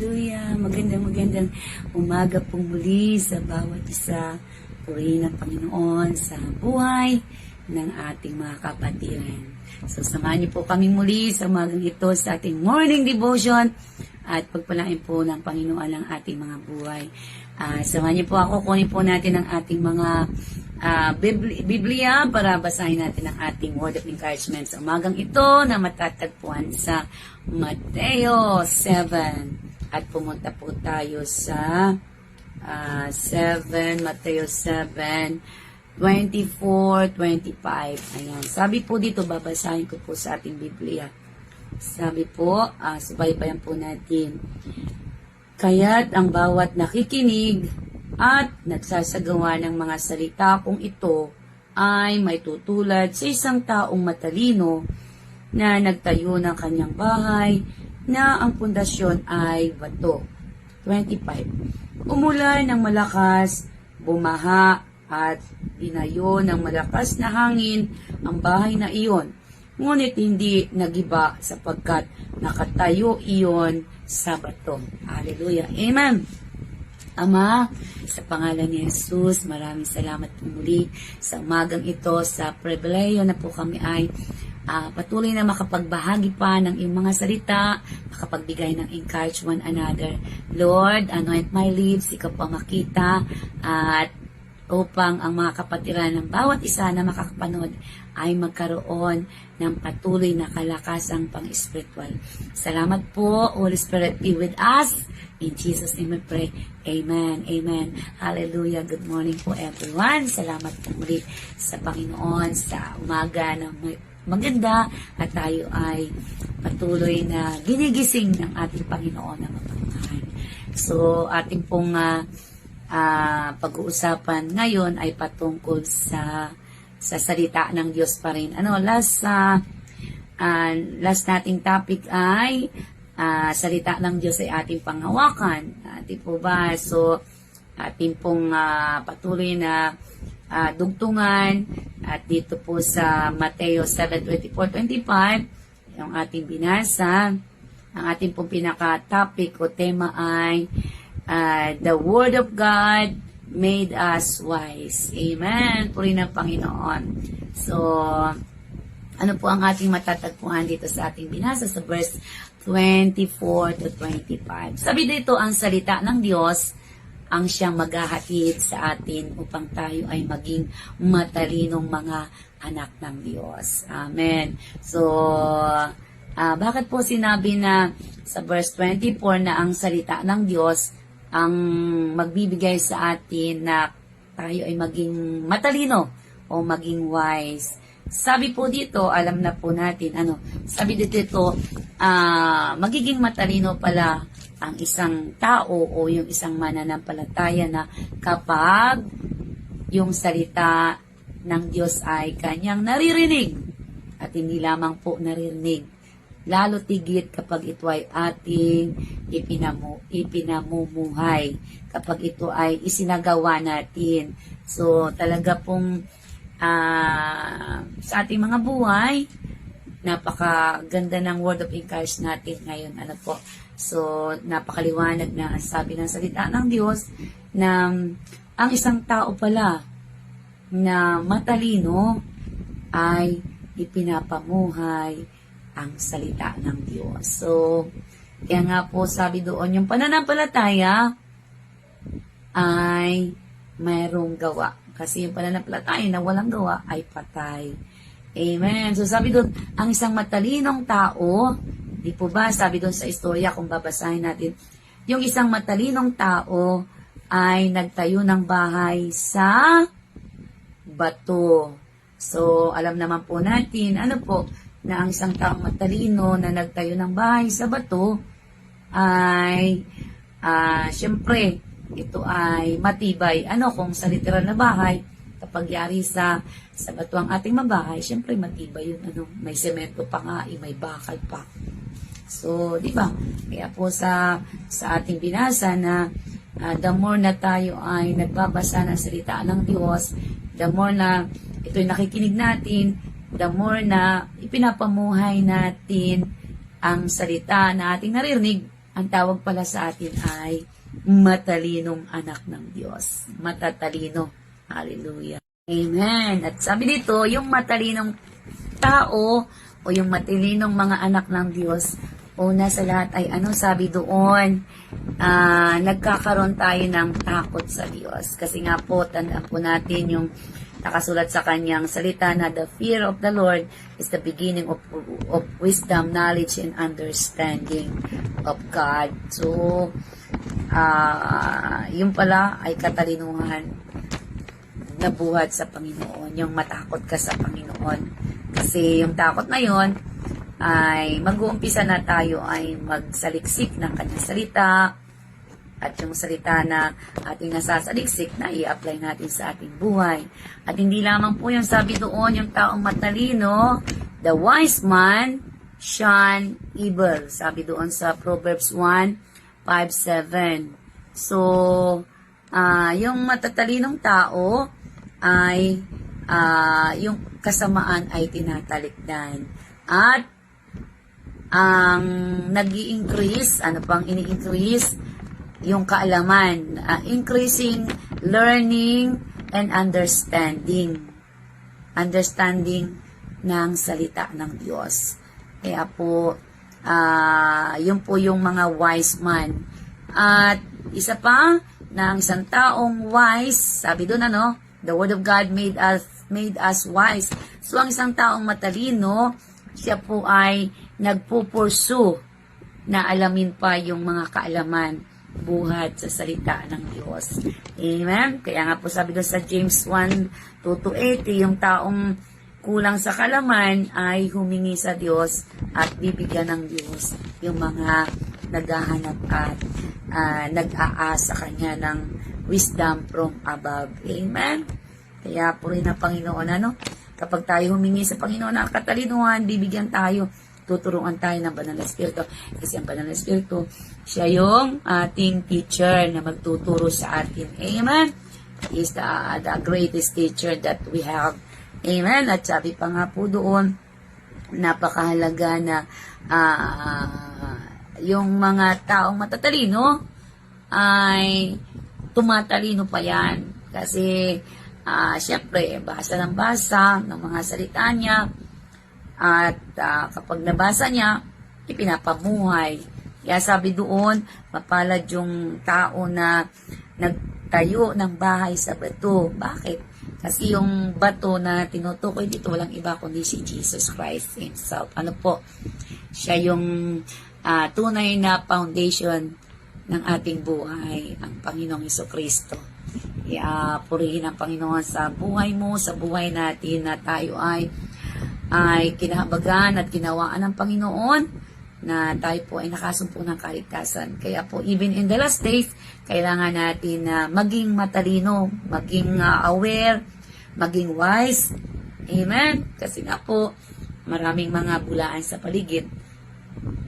Hallelujah. Magandang magandang umaga pong muli sa bawat isa. Purihin ng Panginoon sa buhay ng ating mga kapatiran. So, samahan niyo po kami muli sa umagang ito sa ating morning devotion at pagpalain po ng Panginoon ang ating mga buhay. Ah, samahan niyo po ako, kunin po natin ang ating mga Bibli- Biblia para basahin natin ang ating word of encouragement sa umagang ito na matatagpuan sa Mateo 7. At pumunta po tayo sa ah, 7, Mateo 7, 24, 25. Ayan. Sabi po dito, babasahin ko po sa ating Biblia. Sabi po, uh, subaybayan po natin. Kaya't ang bawat nakikinig at nagsasagawa ng mga salita kung ito ay may tutulad sa isang taong matalino na nagtayo ng kanyang bahay na ang pundasyon ay bato. 25. Umulan ng malakas, bumaha at dinayo ng malakas na hangin ang bahay na iyon. Ngunit hindi nagiba sapagkat nakatayo iyon sa bato. Hallelujah. Amen. Ama, sa pangalan ni Jesus, maraming salamat muli sa umagang ito, sa pribileyo na po kami ay ah, patuloy na makapagbahagi pa ng iyong mga salita, makapagbigay ng encourage one another. Lord, anoint my lips, ikaw pa makita, at upang ang mga kapatiran ng bawat isa na makakapanood ay magkaroon ng patuloy na kalakasang pang-spiritual. Salamat po, Holy Spirit, be with us. In Jesus' name we pray. Amen. Amen. Hallelujah. Good morning po everyone. Salamat po muli sa Panginoon sa umaga na may maganda at tayo ay patuloy na ginigising ng ating Panginoon na mapagmahal. So, ating pong ah, ah, pag-uusapan ngayon ay patungkol sa sa salita ng Diyos pa rin. Ano, last sa last nating topic ay ah, salita ng Diyos ay ating panghawakan. Ating po ba? So, ating pong ah, patuloy na ah, dugtungan at dito po sa Mateo 7:24-25 yung ating binasa. Ang ating pong pinaka-topic o tema ay ah, The Word of God made us wise. Amen. Puri ng Panginoon. So, ano po ang ating matatagpuan dito sa ating binasa sa verse 24 to 25. Sabi dito, ang salita ng Diyos ang siyang maghahatid sa atin upang tayo ay maging matalinong mga anak ng Diyos. Amen. So, ah, bakit po sinabi na sa verse 24 na ang salita ng Diyos ang magbibigay sa atin na tayo ay maging matalino o maging wise. Sabi po dito, alam na po natin, ano, sabi dito, ah, magiging matalino pala ang isang tao o yung isang mananampalataya na kapag yung salita ng Diyos ay kanyang naririnig at hindi lamang po naririnig lalo tigit kapag ito ay ating ipinamu, ipinamumuhay, kapag ito ay isinagawa natin. So, talaga pong ah, sa ating mga buhay, napakaganda ng word of encouragement natin ngayon. Ano po? So, napakaliwanag na ang sabi ng salita ng Diyos na ang isang tao pala na matalino ay ipinapamuhay ang salita ng Diyos. So, kaya nga po sabi doon, yung pananampalataya ay mayroong gawa. Kasi yung pananampalataya na walang gawa ay patay. Amen. So sabi doon, ang isang matalinong tao, di po ba, sabi doon sa istorya, kung babasahin natin, yung isang matalinong tao ay nagtayo ng bahay sa bato. So, alam naman po natin, ano po, na ang isang taong matalino na nagtayo ng bahay sa bato ay, ah, syempre, ito ay matibay. Ano, kung sa literal na bahay, kapag yari sa, sa bato ang ating mabahay, syempre matibay yun. Ano, may semento pa nga, eh, may bakal pa. So, di ba? Kaya po sa sa ating binasa na ah, the more na tayo ay nagbabasa ng salita ng Diyos, the more na ito'y nakikinig natin, the more na ipinapamuhay natin ang salita na ating naririnig, ang tawag pala sa atin ay matalinong anak ng Diyos. Matatalino. Hallelujah. Amen. At sabi dito, yung matalinong tao o yung matalinong mga anak ng Diyos, una sa lahat ay ano sabi doon, ah, nagkakaroon tayo ng takot sa Diyos. Kasi nga po, tandaan po natin yung nakasulat sa kanyang salita na the fear of the Lord is the beginning of, of wisdom, knowledge, and understanding of God. So, ah yung pala ay katalinuhan na buhat sa Panginoon, yung matakot ka sa Panginoon. Kasi yung takot na yon ay mag-uumpisa na tayo ay magsaliksik ng kanyang salita at yung salita na ating nasasaliksik na i-apply natin sa ating buhay. At hindi lamang po yung sabi doon, yung taong matalino, the wise man shun evil. Sabi doon sa Proverbs 1, 5, 7. So, ah yung matatalinong tao ay ah yung kasamaan ay tinatalikdan. At ang nag increase ano pang ini-increase, yung kaalaman, ah, increasing learning and understanding. Understanding ng salita ng Diyos. Kaya po, ah yun po yung mga wise man. At isa pa, ang isang taong wise, sabi doon ano, the word of God made us made us wise. So ang isang taong matalino, siya po ay nagpupursu na alamin pa yung mga kaalaman buhat sa salita ng Diyos. Amen? Kaya nga po sabi doon sa James 1, 2 8, yung taong kulang sa kalaman ay humingi sa Diyos at bibigyan ng Diyos yung mga naghahanap at ah, nag-aasa kanya ng wisdom from above. Amen? Kaya puri na Panginoon, ano? Kapag tayo humingi sa Panginoon ng katalinuhan, bibigyan tayo, tuturuan tayo ng Banal na Espiritu. Kasi ang Banal na Espiritu, siya yung ating teacher na magtuturo sa atin. Amen? He is the, the greatest teacher that we have. Amen? At sabi pa nga po doon, napakahalaga na ah, yung mga taong matatalino ay tumatalino pa yan. Kasi, ah, syempre, basa ng basa ng mga salita niya at ah, kapag nabasa niya, ipinapamuhay. Kaya sabi doon, mapalad yung tao na nagtayo ng bahay sa bato. Bakit? Kasi yung bato na tinutukoy dito, walang iba kundi si Jesus Christ himself. Ano po? Siya yung ah, tunay na foundation ng ating buhay, ang Panginoong Iso Kristo. Kaya purihin ang Panginoon sa buhay mo, sa buhay natin na tayo ay ay kinahabagan at kinawaan ng Panginoon na tayo po ay nakasumpo ng kaligtasan. Kaya po, even in the last days, kailangan natin na maging matalino, maging ah, aware, maging wise. Amen? Kasi nga po, maraming mga bulaan sa paligid.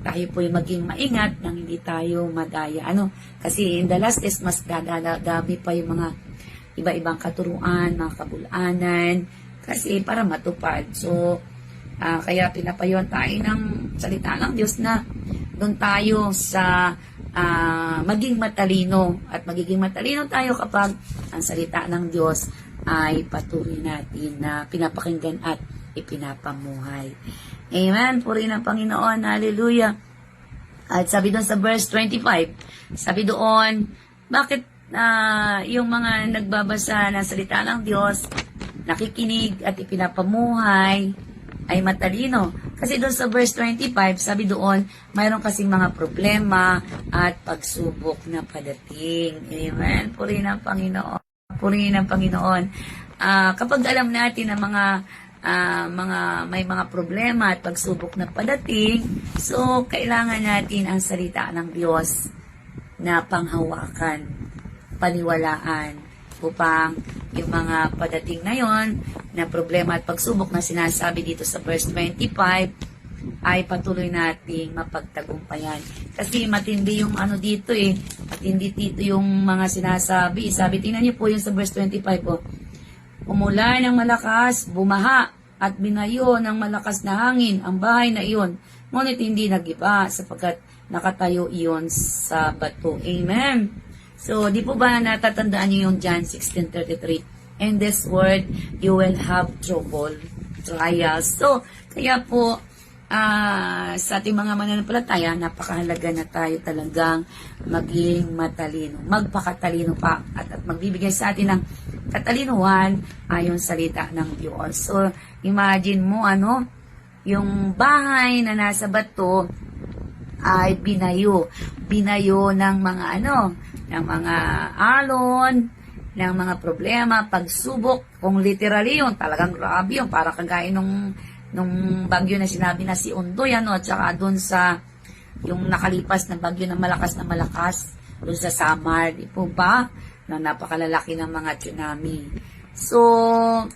Tayo po ay maging maingat nang hindi tayo madaya. Ano? Kasi in the last days, mas dadami pa yung mga iba-ibang katuruan, mga kabulanan, kasi para matupad. So, Ah, kaya pinapayuhan tayo ng salita ng Diyos na doon tayo sa ah, maging matalino. At magiging matalino tayo kapag ang salita ng Diyos ay patuloy natin na pinapakinggan at ipinapamuhay. Amen. Puri ng Panginoon. Hallelujah. At sabi doon sa verse 25, sabi doon, bakit ah, yung mga nagbabasa ng salita ng Diyos, nakikinig at ipinapamuhay, ay matalino. Kasi doon sa verse 25, sabi doon, mayroon kasing mga problema at pagsubok na padating. Amen. Puri ng Panginoon. Puri ng Panginoon. Ah, kapag alam natin na mga ah, mga may mga problema at pagsubok na padating, so kailangan natin ang salita ng Diyos na panghawakan, paniwalaan upang yung mga padating na yon na problema at pagsubok na sinasabi dito sa verse 25 ay patuloy nating mapagtagumpayan. Kasi matindi yung ano dito eh, matindi dito yung mga sinasabi. Sabi, tingnan niyo po yung sa verse 25 po. Umula ng malakas, bumaha, at binayo ng malakas na hangin ang bahay na iyon. Ngunit hindi nagiba sapagkat nakatayo iyon sa bato. Amen. So, di po ba natatandaan niyo yung John 16.33? In this world, you will have trouble, trials. So, kaya po, ah, sa ating mga mananampalataya, napakahalaga na tayo talagang maging matalino. Magpakatalino pa at, at magbibigay sa atin ng katalinuhan ayon sa salita ng Diyos. So, imagine mo, ano, yung bahay na nasa bato ay binayo. Binayo ng mga ano, ng mga alon, ng mga problema, pagsubok, kung literally yun, talagang grabe yun, para kagaya nung, nung bagyo na sinabi na si Undoy, ano, at saka doon sa, yung nakalipas na bagyo na malakas na malakas, doon sa Samar, di po ba, na napakalalaki ng mga tsunami. So,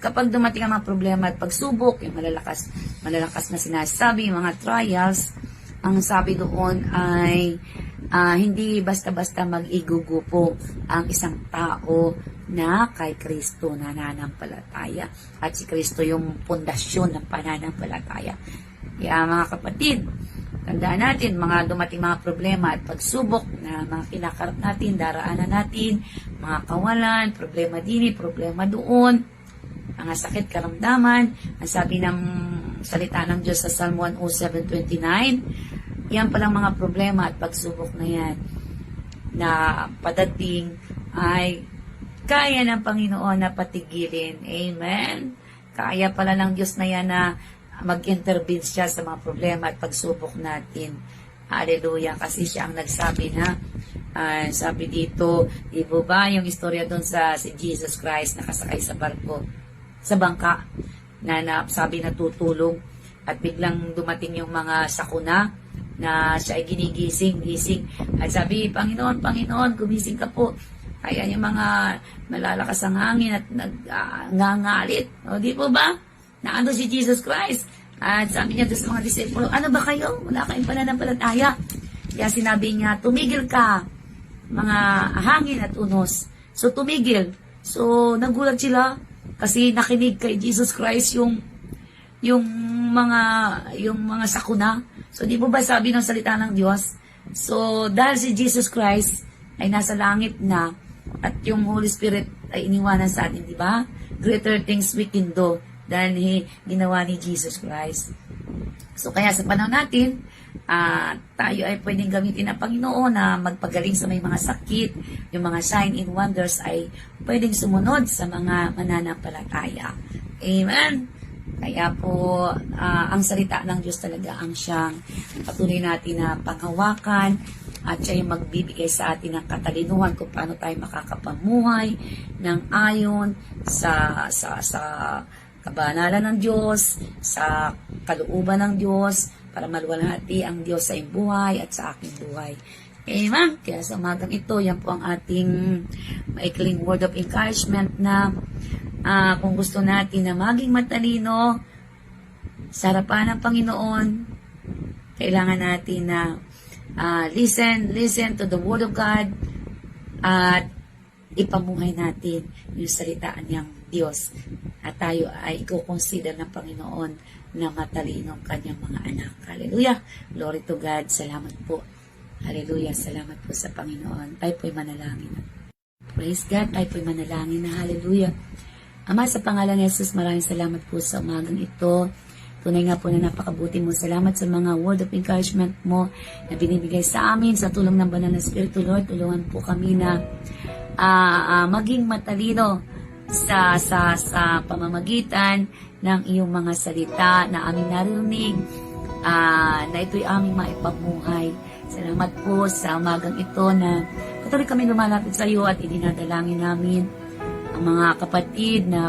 kapag dumating ang mga problema at pagsubok, yung malalakas, malalakas na sinasabi, mga trials, ang sabi doon ay ah, hindi basta-basta mag-igugupo ang isang tao na kay Kristo na nananampalataya. At si Kristo yung pundasyon ng pananampalataya. Kaya mga kapatid, tandaan natin, mga dumating mga problema at pagsubok na mga kinakarap natin, daraanan natin, mga kawalan, problema din, problema doon, mga sakit, karamdaman. Ang sabi ng salita ng Diyos sa Psalm 107.29, yan palang mga problema at pagsubok na yan na padating ay kaya ng Panginoon na patigilin. Amen? Kaya pala ng Diyos na yan na mag-intervene siya sa mga problema at pagsubok natin. Hallelujah. Kasi siya ang nagsabi na, ah, sabi dito, di ba yung istorya doon sa si Jesus Christ nakasakay sa barko, sa bangka, na, na sabi na tutulong at biglang dumating yung mga sakuna na siya ay ginigising, gising. At sabi, Panginoon, Panginoon, gumising ka po. Kaya yung mga malalakas ang hangin at nagngangalit. O, di po ba? Naano si Jesus Christ. At sabi niya doon sa mga disipulo, ano ba kayo? Wala kayong pananampalataya. Kaya sinabi niya, tumigil ka, mga hangin at unos. So, tumigil. So, nagulat sila kasi nakinig kay Jesus Christ yung yung mga yung mga sakuna. So, di po ba sabi ng salita ng Diyos? So, dahil si Jesus Christ ay nasa langit na at yung Holy Spirit ay iniwanan sa atin, di ba? Greater things we can do dahil hi- ginawa ni Jesus Christ. So, kaya sa panahon natin, ah, tayo ay pwedeng gamitin ng Panginoon na magpagaling sa may mga sakit, yung mga sign and wonders ay pwedeng sumunod sa mga mananampalataya. Amen? Kaya po, ah, ang salita ng Diyos talaga ang siyang patuloy natin na panghawakan at siya yung magbibigay sa atin ng katalinuhan kung paano tayo makakapamuhay ng ayon sa, sa, sa kabanalan ng Diyos, sa kalooban ng Diyos, para maluwalhati ang Diyos sa iyong buhay at sa aking buhay. Amen. Kaya sa umagang ito, yan po ang ating maikling word of encouragement na ah, kung gusto natin na maging matalino sa harapan ng Panginoon, kailangan natin na ah, listen, listen to the word of God at ipamuhay natin yung salita niyang Diyos at tayo ay i-consider ng Panginoon na matalinong kanyang mga anak. Hallelujah! Glory to God. Salamat po. Hallelujah! Salamat po sa Panginoon. Tayo po'y manalangin. Praise God. Tayo po'y manalangin na Hallelujah. Ama, sa pangalan ni Jesus, maraming salamat po sa umagang ito. Tunay nga po na napakabuti mo. Salamat sa mga word of encouragement mo na binibigay sa amin sa tulong ng Banal na Espiritu, Lord. Tulungan po kami na ah, ah, maging matalino sa sa sa pamamagitan ng iyong mga salita na aming narinig ah, na ito'y aming maipamuhay. Salamat po sa umagang ito na patuloy kami lumalapit sa iyo at idinadalangin namin ang mga kapatid na